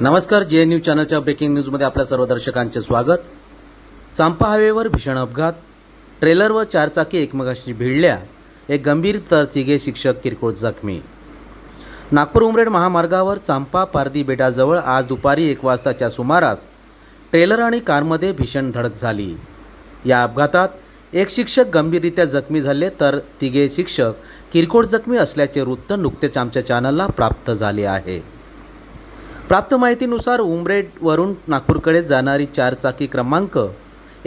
नमस्कार जे न्यूज चॅनलच्या ब्रेकिंग न्यूजमध्ये आपल्या सर्व दर्शकांचे स्वागत. चांपा हायवेवर भीषण अपघात. ट्रेलर व चारचाकी एकमेकाशी भिडल्या. एक गंभीर तर तिघे शिक्षक किरकोळ जखमी. नागपूर उमरेड महामार्गावर चांपा पारदी बेटाजवळ आज दुपारी एक वाजताच्या सुमारास ट्रेलर आणि कारमध्ये भीषण धडक झाली. या अपघातात एक शिक्षक गंभीररित्या जखमी झाले तर तिघे शिक्षक किरकोळ जखमी असल्याचे वृत्त नुकतेच आमच्या चॅनलला प्राप्त झाले आहे. प्राप्त माहितीनुसार उमरेडवरून नागपूरकडे जाणारी चारचाकी क्रमांक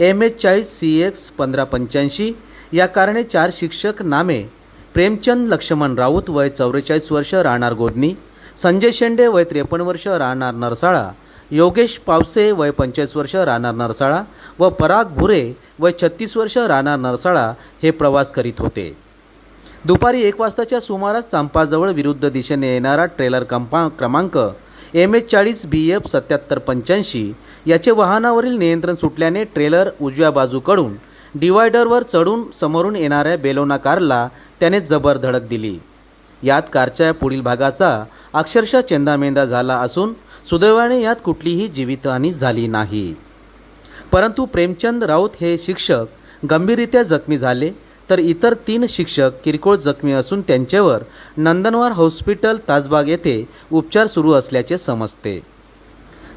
एम एच चाळीस सी एक्स पंधरा पंच्याऐंशी या कारणे चार शिक्षक नामे प्रेमचंद लक्ष्मण राऊत वय चौवेचाळीस वर्ष राहणार गोदनी संजय शेंडे वय त्रेपन्न वर्ष राहणार नरसाळा योगेश पावसे वय पंचेचाळीस वर्ष राहणार नरसाळा व पराग भुरे वय छत्तीस वर्ष राहणार नरसाळा हे प्रवास करीत होते. दुपारी एक वाजताच्या सुमारास चांपाजवळ विरुद्ध दिशेने येणारा ट्रेलर कंपा क्रमांक एम एच चाळीस बी एफ सत्याहत्तर पंच्याऐंशी याचे वाहनावरील नियंत्रण सुटल्याने ट्रेलर उजव्या बाजूकडून डिवायडरवर चढून समोरून येणाऱ्या बेलोना कारला त्याने जबर धडक दिली. यात कारच्या पुढील भागाचा अक्षरशः चेंदामेंदा झाला असून सुदैवाने यात कुठलीही जीवितहानी झाली नाही. परंतु प्रेमचंद राऊत हे शिक्षक गंभीररित्या जखमी झाले तर इतर तीन शिक्षक किरकोळ जखमी असून त्यांच्यावर नंदनवार हॉस्पिटल ताजबाग येथे उपचार सुरू असल्याचे समजते.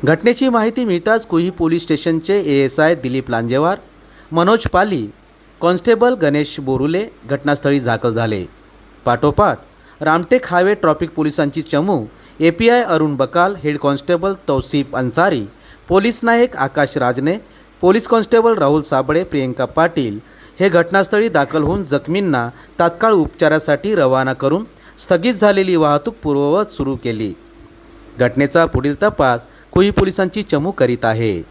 घटनेची माहिती मिळताच कुही पोलीस स्टेशनचे A S I Dilip Lanjewar Manoj Pali constable Ganesh Borule घटनास्थळी दाखल झाले. पाठोपाठ रामटेक हायवे ट्रॉफिक पोलिसांची चमू A P I Arun Bakal head constable Tausif Ansari police naik Akash Rajne police constable Rahul Sable Priyanka Patil हे घटनास्थळी दाखल होऊन जखमींना तात्काळ उपचारासाठी रवाना करून स्थगित झालेली वाहतूक पूर्ववत सुरू केली. घटनेचा पुढील तपास कुई पोलिसांची चमू करीत आहे.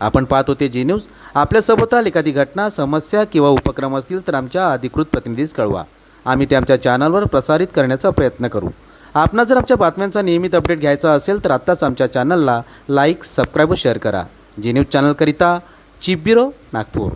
आपण पाहत होते जी न्यूज. आपल्यासोबत एखादी घटना समस्या किंवा उपक्रम असतील तर आमच्या अधिकृत प्रतिनिधीस कळवा. आम्ही ते आमच्या चॅनलवर प्रसारित करण्याचा प्रयत्न करू. आपणा जर आमच्या बातम्यांचा नियमित अपडेट घ्यायचा असेल तर आत्ताच आमच्या चॅनलला लाईक सबस्क्राईब व शेअर करा. जी न्यूज चॅनलकरिता चीफ ब्युरो नागपूर.